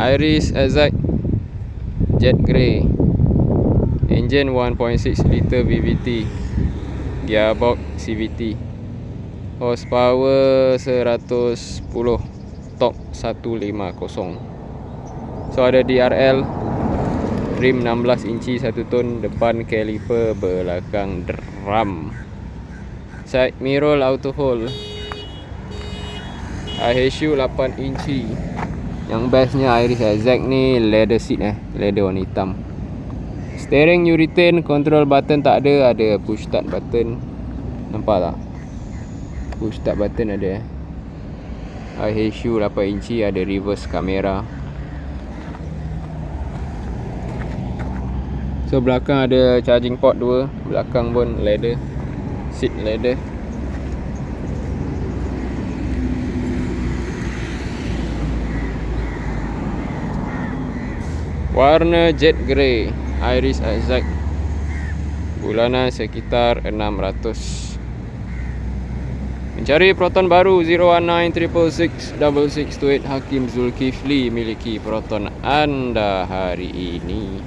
Iris Azak Jet Grey. Engine 1.6 liter VVT Gearbox CVT Horsepower 110 Top 150 So ada DRL Rim 16 inci 1 ton Depan caliper Belakang drum. Side mirror auto hold. IHU 8 inci Yang bestnya Iris Azak ni Leather seat eh. Leather warna hitam. Steering you retain Control button tak ada. Ada push start button. Nampak tak? Push start button ada eh. IHU 8 inci Ada reverse kamera. So belakang ada charging port 2 Belakang pun leather Seat leather Warna jet grey Iris Azak Bulanan sekitar 600 Mencari Proton baru 019 Hakim Zulkifli miliki Proton anda hari ini